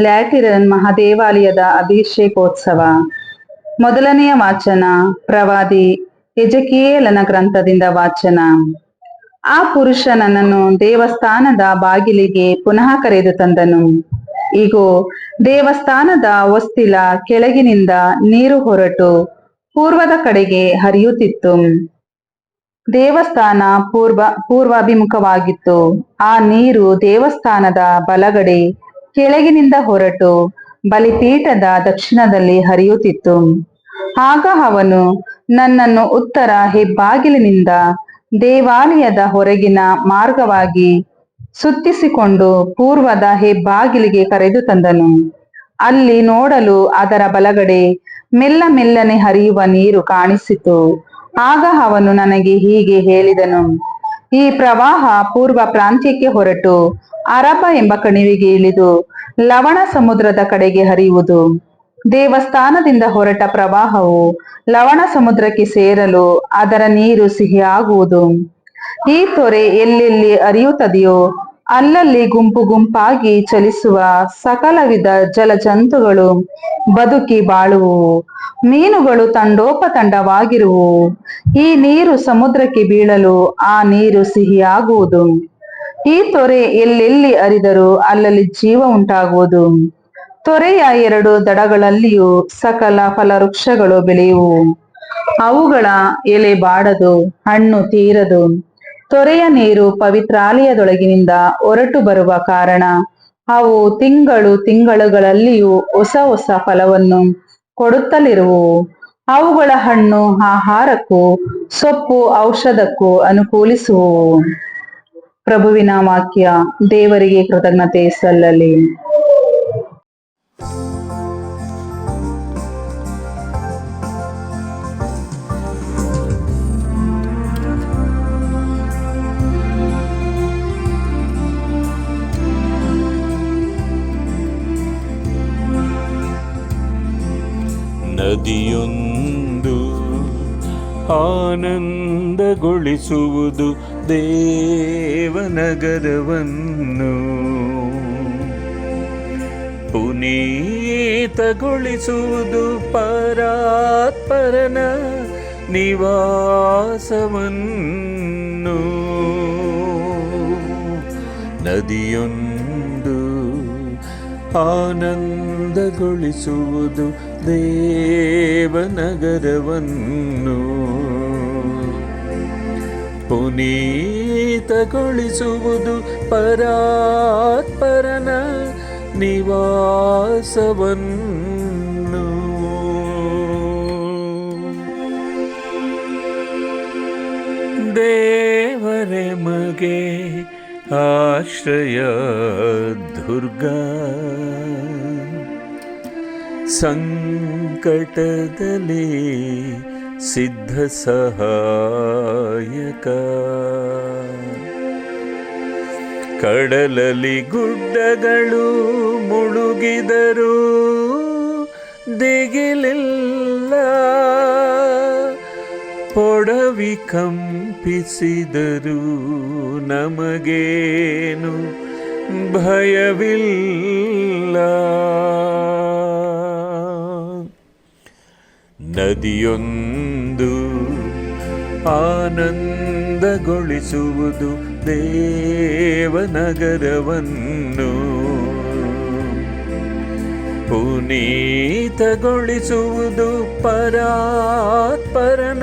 ಲ್ಯಾಟಿರನ್ ಮಹಾದೇವಾಲಯದ ಅಭಿಷೇಕೋತ್ಸವ. ಮೊದಲನೆಯ ವಾಚನ, ಪ್ರವಾದಿ ಎಜಕಿಯೇಲನ ಗ್ರಂಥದಿಂದ ವಾಚನ. ಆ ಪುರುಷ ನನ್ನನ್ನು ದೇವಸ್ಥಾನದ ಬಾಗಿಲಿಗೆ ಪುನಃ ಕರೆದು ತಂದನು. ಇಗೋ, ದೇವಸ್ಥಾನದ ವಸ್ತಿಲ ಕೆಳಗಿನಿಂದ ನೀರು ಹೊರಟು ಪೂರ್ವದ ಕಡೆಗೆ ಹರಿಯುತ್ತಿತ್ತು. ದೇವಸ್ಥಾನ ಪೂರ್ವ, ಪೂರ್ವಾಭಿಮುಖವಾಗಿತ್ತು. ಆ ನೀರು ದೇವಸ್ಥಾನದ ಬಲಗಡೆ ಕೆಳಗಿನಿಂದ ಹೊರಟು ಬಲಿಪೀಠದ ದಕ್ಷಿಣದಲ್ಲಿ ಹರಿಯುತ್ತಿತ್ತು. ಆಗ ಅವನು, ನನ್ನನ್ನು ಉತ್ತರ ಹೆಬ್ಬಾಗಿಲಿನಿಂದ ದೇವಾಲಯದ ಹೊರಗಿನ ಮಾರ್ಗವಾಗಿ ಸುತ್ತಿಸಿಕೊಂಡು ಪೂರ್ವದ ಹೆಬ್ಬಾಗಿಲಿಗೆ ಕರೆದು ತಂದನು. ಅಲ್ಲಿ ನೋಡಲು ಅದರ ಬಲಗಡೆ ಮೆಲ್ಲ ಮೆಲ್ಲನೆ ಹರಿಯುವ ನೀರು ಕಾಣಿಸಿತು. ಆಗ ಅವನು ನನಗೆ ಹೀಗೆ ಹೇಳಿದನು ಈ ಪ್ರವಾಹ ಪೂರ್ವ ಪ್ರಾಂತ್ಯಕ್ಕೆ ಹೊರಟು. ಅರಬ ಎಂಬ ಕಣಿವೆಗೆ ಇಳಿದು ಲವಣ ಸಮುದ್ರದ ಕಡೆಗೆ ಹರಿಯುವುದು. ದೇವಸ್ಥಾನದಿಂದ ಹೊರಟ ಪ್ರವಾಹವು ಲವಣ ಸಮುದ್ರಕ್ಕೆ ಸೇರಲು ಅದರ ನೀರು ಸಿಹಿಯಾಗುವುದು. ಈ ತೊರೆ ಎಲ್ಲೆಲ್ಲಿ ಹರಿಯುತ್ತದೆಯೋ ಅಲ್ಲಲ್ಲಿ ಗುಂಪು ಗುಂಪಾಗಿ ಚಲಿಸುವ ಸಕಲ ವಿಧ ಜಲಜಂತುಗಳು ಬದುಕಿ ಬಾಳುವು. ಮೀನುಗಳು ತಂಡೋಪತಂಡವಾಗಿರುವು. ಈ ನೀರು ಸಮುದ್ರಕ್ಕೆ ಬೀಳಲು ಆ ನೀರು ಸಿಹಿಯಾಗುವುದು. ಈ ತೊರೆ ಎಲ್ಲೆಲ್ಲಿ ಅರಿದರೂ ಅಲ್ಲಲ್ಲಿ ಜೀವ ಉಂಟಾಗುವುದು. ತೊರೆಯ ಎರಡು ದಡಗಳಲ್ಲಿಯೂ ಸಕಲ ಫಲವೃಕ್ಷಗಳು ಬೆಳೆಯುವು. ಅವುಗಳ ಎಲೆ ಬಾಡದು, ಹಣ್ಣು ತೀರದು. ತೊರೆಯ ನೀರು ಪವಿತ್ರಾಲಯದೊಳಗಿನಿಂದ ಹೊರಟು ಬರುವ ಕಾರಣ ಅವು ತಿಂಗಳು ತಿಂಗಳುಗಳಲ್ಲಿಯೂ ಹೊಸ ಹೊಸ ಫಲವನ್ನು ಕೊಡುತ್ತಲಿರುವು. ಅವುಗಳ ಹಣ್ಣು ಆಹಾರಕ್ಕೂ ಸೊಪ್ಪು ಔಷಧಕ್ಕೂ ಅನುಕೂಲಿಸುವು ಪ್ರಭುವಿನ ವಾಕ್ಯ ದೇವರಿಗೆ ಕೃತಜ್ಞತೆ ಸಲ್ಲಲಿ. ನದಿಯೊಂದು ಆನಂದಗೊಳಿಸುವುದು ದೇವನಗರವನ್ನು. ಪುನೀತಗೊಳಿಸುವುದು ಪರಾತ್ಪರನ ನಿವಾಸವನ್ನು. ನದಿಯೊಂದು ಆನಂದಗೊಳಿಸುವುದು ದೇವನಗರವನ್ನು ಪುನೀತಗೊಳಿಸುವುದು ಪರಾತ್ಪರನ ನಿವಾಸವನ್ನು. ದೇವರೆ ಮಗೆ ಆಶ್ರಯ ದುರ್ಗ. ಸಂಕಟದಲ್ಲಿ ಸಿದ್ಧ ಸಹಾಯಕ. ಕಡಲಲ್ಲಿ ಗುಡ್ಡಗಳು ಮುಳುಗಿದರು ದಿಗಿಲಿಲ್ಲ. ಪೊಡವಿ ಕಂಪಿಸಿದರು ನಮಗೇನು ಭಯವಿಲ್ಲ. ನದಿಯೊಂದು ಆನಂದಗೊಳಿಸುವುದು ದೇವನಗರವನ್ನು. ಪುನೀತಗೊಳಿಸುವುದು ಪರಾತ್ಪರನ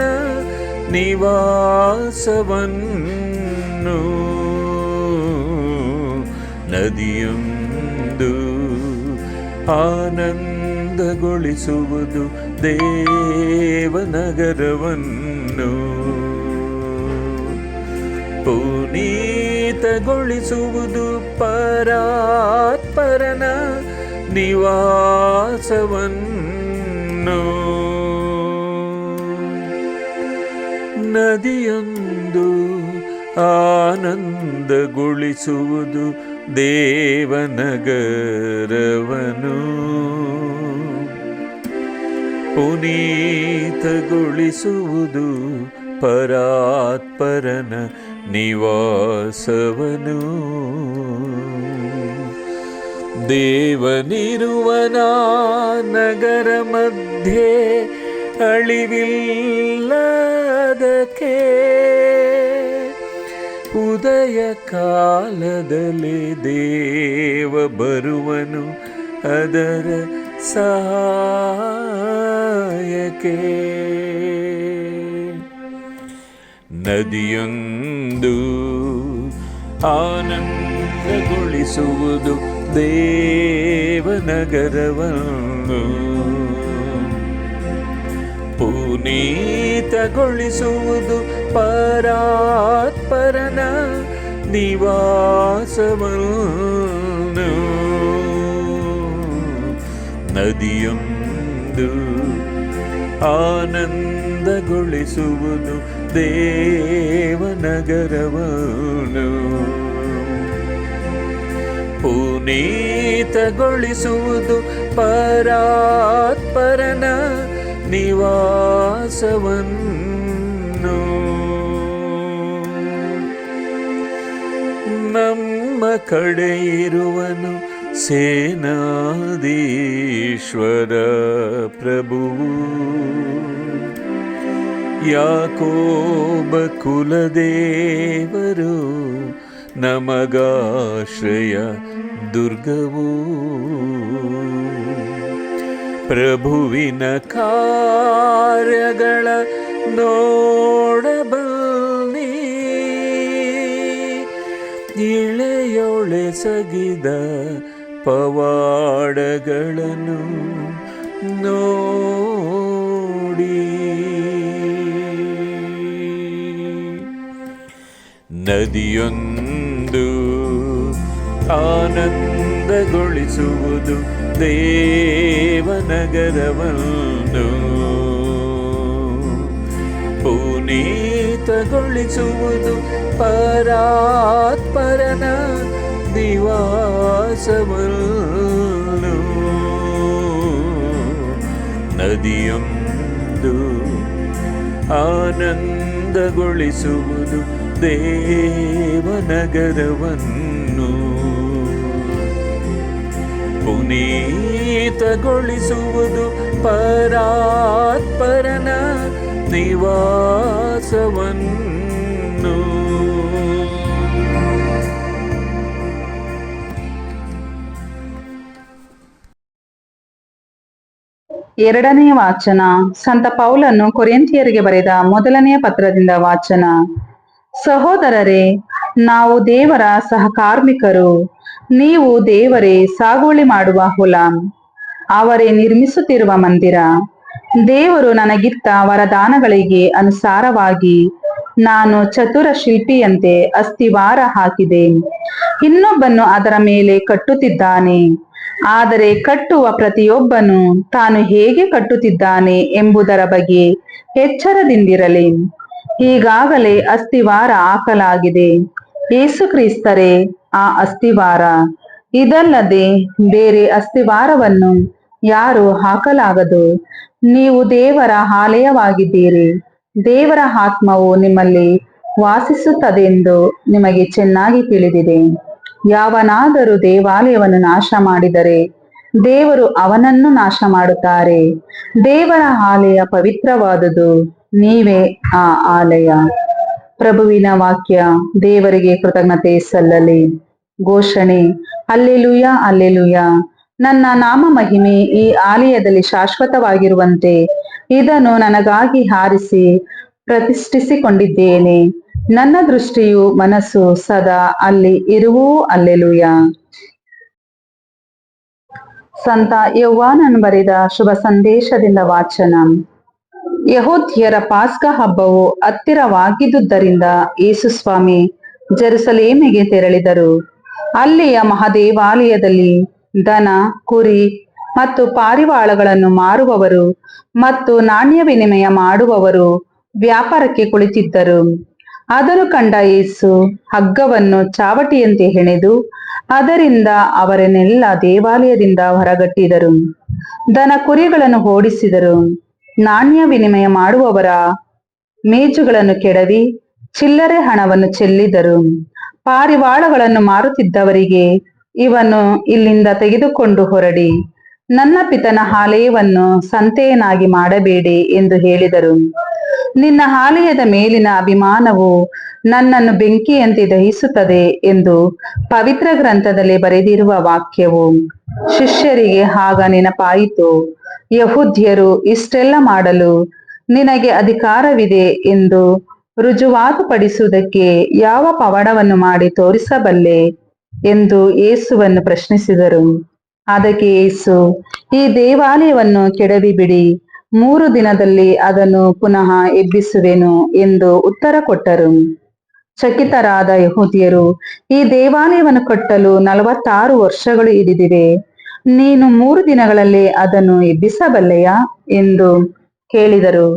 ನಿವಾಸವನ್ನು. ನದಿಯೊಂದು ಆನಂದಗೊಳಿಸುವುದು ದೇವನಗರವನ್ನು. ಪುನೀತಗೊಳಿಸುವುದು ಪರಾತ್ಪರನ ನಿವಾಸವನ್ನು. ನದಿಯೊಂದು ಆನಂದಗೊಳಿಸುವುದು ದೇವನಗರವನು ಪುನೀತಗೊಳಿಸುವುದು ಪರಾತ್ಪರನ ನಿವಾಸವನು. ದೇವನಿರುವನ ನಗರ ಮಧ್ಯೆ ಅಳಿವಿಲ್ಲದಕ್ಕೆ ಉದಯ ಕಾಲದಲ್ಲಿ ದೇವ ಬರುವನು ಅದರ ಸಹಾಯಕ್ಕೆ. ನದಿಯೊಂದು ಆನಂದಗೊಳಿಸುವುದು ದೇವನಗರವನ್ನು. ಪುನೀತಗೊಳಿಸುವುದು ಪರಾತ್ಪರನ ನಿವಾಸವನ್ನು. ನದಿಯೊಂದು ಆನಂದಗೊಳಿಸುವುದು ದೇವನಗರವನು. ಪುನೀತಗೊಳಿಸುವುದು ಪರಾತ್ಪರನ ನಿವಾಸವನ್ನು. ನಮ್ಮ ಕಡೆ ಇರುವನು ಪ್ರಭುವು ಯಾಕೋಬ ಕುಲದೇವರು ನಮಗಾಶ್ರಯ ದುರ್ಗವು. ಪ್ರಭುವಿನ ಕಾರ್ಯಗಳ ನೋಡಬಲ್ಲಿ ಇಳೆಯೊಳೆ ಸಗಿದ ಪವಾಡಗಳನ್ನು ನೋಡಿ ನದಿಯೊಂದು ಆನಂದಗೊಳಿಸುವುದು ದೇವನಗರವನ್ನು ಪುನೀತಗೊಳಿಸುವುದು ಪರಾತ್ಪರನ ನಿವಾಸವನ್ನು ನದಿಯೊಂದು ಆನಂದಗೊಳಿಸುವುದು ದೇವನಗರವನ್ನು ಪುನೀತಗೊಳಿಸುವುದು ಪರಾತ್ಪರನ ನಿವಾಸವನ್ನು ಎರಡನೆಯ ವಾಚನ. ಸಂತ ಪೌಲನ್ನು ಕೊರಿಯಂತಿಯರಿಗೆ ಬರೆದ ಮೊದಲನೆಯ ಪತ್ರದಿಂದ ವಾಚನ. ಸಹೋದರರೇ, ನಾವು ದೇವರ ಸಹಕಾರ್ಮಿಕರು. ನೀವು ದೇವರೇ, ಸಾಗುವಳಿ ಮಾಡುವ ಹೊಲ. ಅವರೇ ನಿರ್ಮಿಸುತ್ತಿರುವ ಮಂದಿರ. ದೇವರು ನನಗಿತ್ತ ವರದಾನಗಳಿಗೆ ಅನುಸಾರವಾಗಿ, ನಾನು ಚತುರ ಶಿಲ್ಪಿಯಂತೆ ಅಸ್ಥಿವಾರ ಹಾಕಿದೆ. ಇನ್ನೊಬ್ಬನು ಅದರ ಮೇಲೆ ಕಟ್ಟುತ್ತಿದ್ದಾನೆ. ಆದರೆ ಕಟ್ಟುವ ಪ್ರತಿಯೊಬ್ಬನು ತಾನು ಹೇಗೆ ಕಟ್ಟುತ್ತಿದ್ದಾನೆ ಎಂಬುದರ ಬಗ್ಗೆ ಎಚ್ಚರದಿಂದಿರಲಿ. ಈಗಾಗಲೇ ಅಸ್ಥಿವಾರ ಹಾಕಲಾಗಿದೆ. ಯೇಸು ಕ್ರಿಸ್ತರೇ, ಆ ಅಸ್ಥಿವಾರ ಇದಲ್ಲದೆ ಬೇರೆ ಅಸ್ಥಿವಾರವನ್ನು ಯಾರು ಹಾಕಲಾಗದು. ನೀವು ದೇವರ ಆಲಯವಾಗಿದ್ದೀರಿ. ದೇವರ ಆತ್ಮವು ನಿಮ್ಮಲ್ಲಿ ವಾಸಿಸುತ್ತದೆಂದು ನಿಮಗೆ ಚೆನ್ನಾಗಿ ತಿಳಿದಿದೆ. ಯಾವನಾದರೂ ದೇವಾಲಯವನ್ನು ನಾಶ ಮಾಡಿದರೆ ದೇವರು ಅವನನ್ನು ನಾಶ ಮಾಡುತ್ತಾರೆ. ದೇವರ ಆಲಯ ಪವಿತ್ರವಾದುದು, ನೀವೇ ಆ ಆಲಯ. ಪ್ರಭುವಿನ ವಾಕ್ಯ, ದೇವರಿಗೆ ಕೃತಜ್ಞತೆ ಸಲ್ಲಲಿ. ಘೋಷಣೆ ಅಲ್ಲೆಲುಯ ಅಲ್ಲೆಲುಯ ನನ್ನ ನಾಮ ಮಹಿಮೆ ಈ ಆಲಯದಲ್ಲಿ ಶಾಶ್ವತವಾಗಿರುವಂತೆ, ಇದನ್ನು ನನಗಾಗಿ ಹಾರಿಸಿ ಪ್ರತಿಷ್ಠಿಸಿಕೊಂಡಿದ್ದೇನೆ. ನನ್ನ ದೃಷ್ಟಿಯು ಮನಸ್ಸು ಸದಾ ಅಲ್ಲಿ ಇರುವೂ, ಅಲ್ಲೆಲುಯ. ಸಂತ ಯೌವಾನನ್ ಬರೆದ ಶುಭ ಸಂದೇಶದಿಂದ ವಾಚನ. ಯಹೋದ್ಯರ ಪಾಸ್ಕ ಹಬ್ಬವು ಹತ್ತಿರವಾಗಿದ್ದುದರಿಂದ ಯೇಸುಸ್ವಾಮಿ ಜೆರುಸಲೇಮಿಗೆ ತೆರಳಿದರು. ಅಲ್ಲಿಯ ಮಹಾದೇವಾಲಯದಲ್ಲಿ ದನ, ಕುರಿ ಮತ್ತು ಪಾರಿವಾಳಗಳನ್ನು ಮಾರುವವರು ಮತ್ತು ನಾಣ್ಯ ವಿನಿಮಯ ಮಾಡುವವರು ವ್ಯಾಪಾರಕ್ಕೆ ಕುಳಿತಿದ್ದರು. ಅದನ್ನು ಕಂಡ ಯೇಸು ಹಗ್ಗವನ್ನು ಚಾವಟಿಯಂತೆ ಹೆಣೆದು ಅದರಿಂದ ಅವರನ್ನೆಲ್ಲ ದೇವಾಲಯದಿಂದ ಹೊರಗಟ್ಟಿದರು. ದನ ಕುರಿಗಳನ್ನು ಓಡಿಸಿದರು ನಾಣ್ಯ ವಿನಿಮಯ ಮಾಡುವವರ ಮೇಜುಗಳನ್ನು ಕೆಡವಿ ಚಿಲ್ಲರೆ ಹಣವನ್ನು ಚೆಲ್ಲಿದರು. ಪಾರಿವಾಳಗಳನ್ನು ಮಾರುತ್ತಿದ್ದವರಿಗೆ ಇವನು ಇಲ್ಲಿಂದ ತೆಗೆದುಕೊಂಡು ಹೊರಡಿ. ನನ್ನ ಪಿತನ ಆಲಯವನ್ನು ಸಂತೆಯನಾಗಿ ಮಾಡಬೇಡಿ ಎಂದು ಹೇಳಿದರು. ನಿನ್ನ ಆಲಯದ ಮೇಲಿನ ಅಭಿಮಾನವು ನನ್ನನ್ನು ಬೆಂಕಿಯಂತೆ ದಹಿಸುತ್ತದೆ ಎಂದು ಪವಿತ್ರ ಗ್ರಂಥದಲ್ಲಿ ಬರೆದಿರುವ ವಾಕ್ಯವು. ಶಿಷ್ಯರಿಗೆ ಆಗ ನೆನಪಾಯಿತು, ಯಹುದ್ಯರು ಇಷ್ಟೆಲ್ಲ ಮಾಡಲು ನಿನಗೆ ಅಧಿಕಾರವಿದೆ ಎಂದು ರುಜುವಾತುಪಡಿಸುವುದಕ್ಕೆ ಯಾವ ಪವಾಡವನ್ನು ಮಾಡಿ ತೋರಿಸಬಲ್ಲೆ ಎಂದು ಯೇಸುವನ್ನು ಪ್ರಶ್ನಿಸಿದರು. ಅದಕ್ಕೆ ಯೇಸು ಈ ದೇವಾಲಯವನ್ನು ಕೆಡವಿ ಬಿಡಿ. ಮೂರು ದಿನದಲ್ಲಿ ಅದನ್ನು ಪುನಃ ಎಬ್ಬಿಸುವೆನು ಎಂದು ಉತ್ತರ ಕೊಟ್ಟರು. ಚಕಿತರಾದ ಯಹೂದಿಯರು, ಈ ದೇವಾಲಯವನ್ನು ಕಟ್ಟಲು ನಲವತ್ತಾರು ವರ್ಷಗಳು ಹಿಡಿದಿವೆ. ನೀನು ಮೂರು ದಿನಗಳಲ್ಲಿ ಅದನ್ನು ಎಬ್ಬಿಸಬಲ್ಲೆಯಾ ಎಂದು ಕೇಳಿದರು.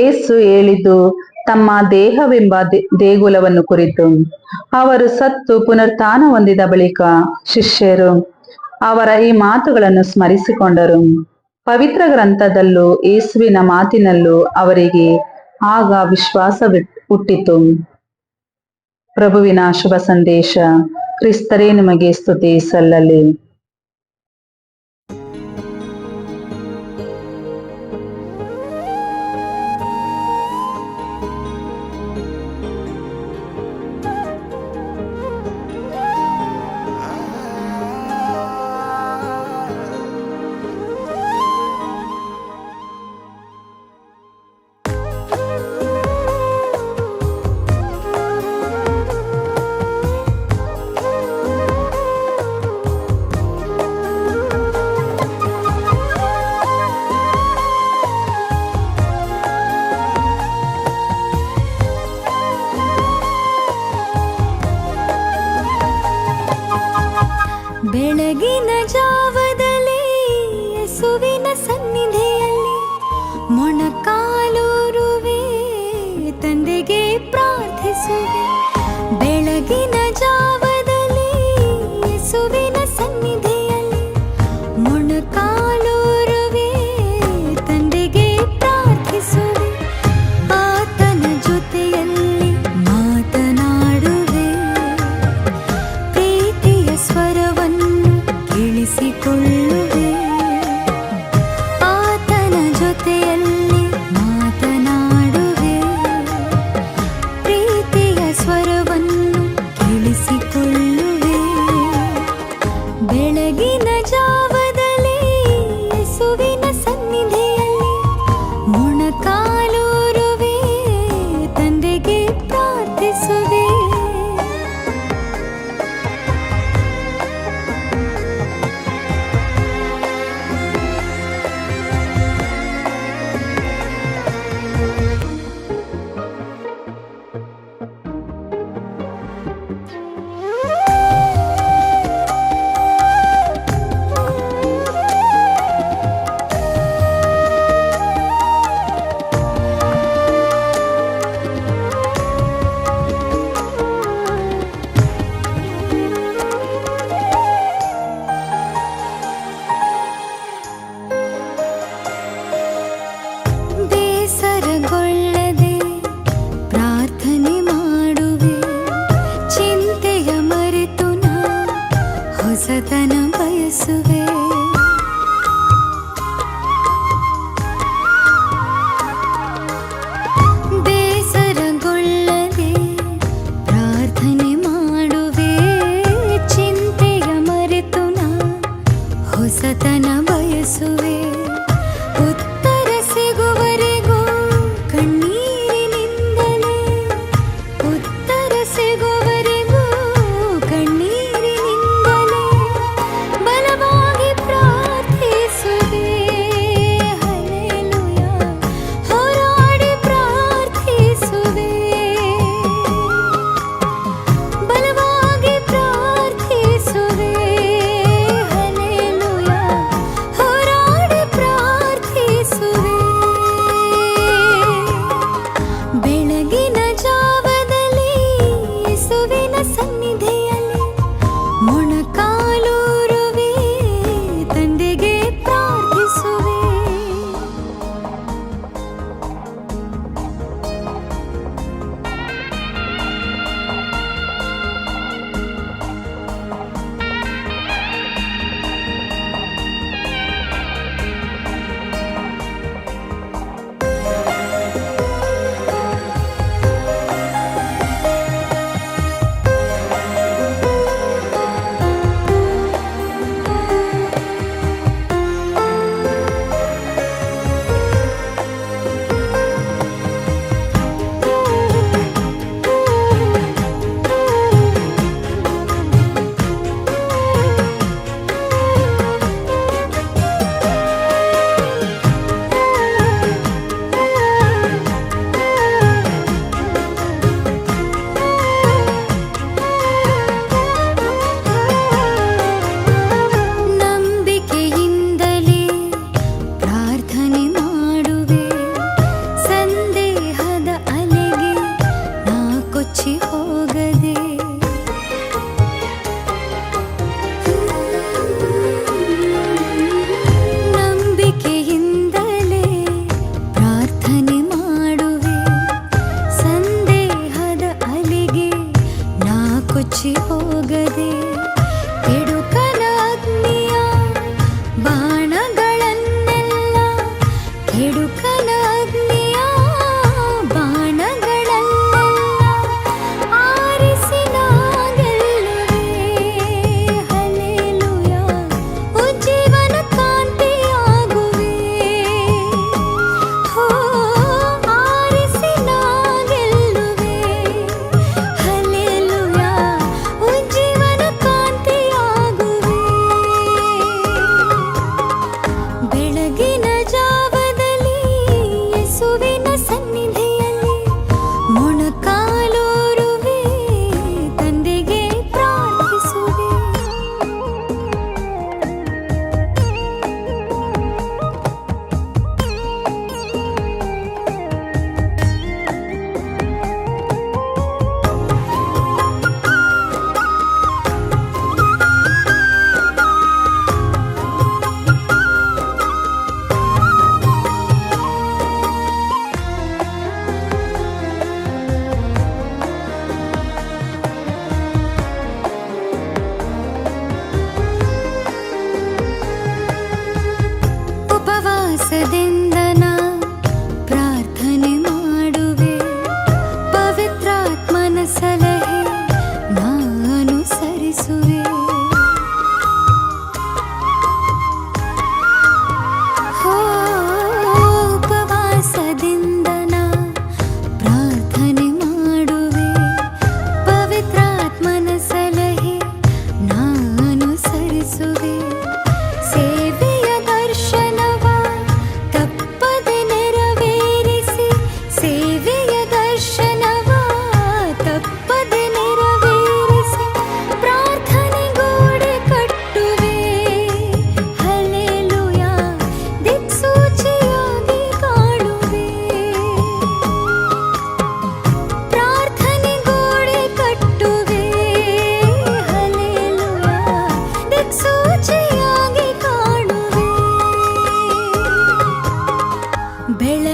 ಏಸು ಹೇಳಿದ್ದು, ತಮ್ಮ ದೇಹವೆಂಬ ದೇಗುಲವನ್ನು ಕುರಿತು. ಅವರು ಸತ್ತು ಪುನರ್ತಾನ ಹೊಂದಿದ ಬಳಿಕ ಶಿಷ್ಯರು ಅವರ ಈ ಮಾತುಗಳನ್ನು ಸ್ಮರಿಸಿಕೊಂಡರು. ಪವಿತ್ರ ಗ್ರಂಥದಲ್ಲೂ ಯೇಸುವಿನ ಮಾತಿನಲ್ಲೂ ಅವರಿಗೆ ಆಗ ವಿಶ್ವಾಸ ಹುಟ್ಟಿತು. ಪ್ರಭುವಿನ ಶುಭ ಸಂದೇಶ, ಕ್ರಿಸ್ತರೇ ನಿಮಗೆ ಸ್ತುತಿ ಸಲ್ಲಲಿ.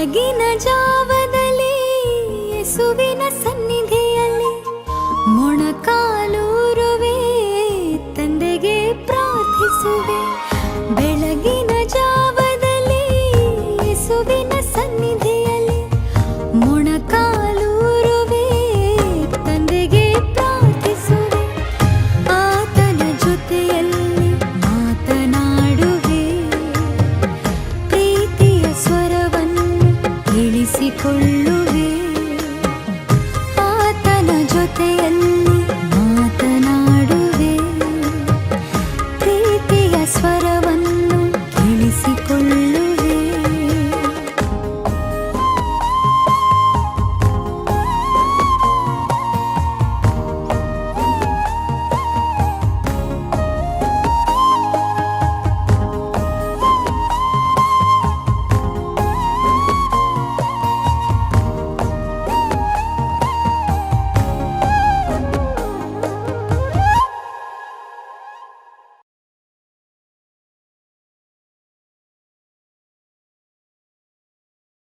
न जा वदलि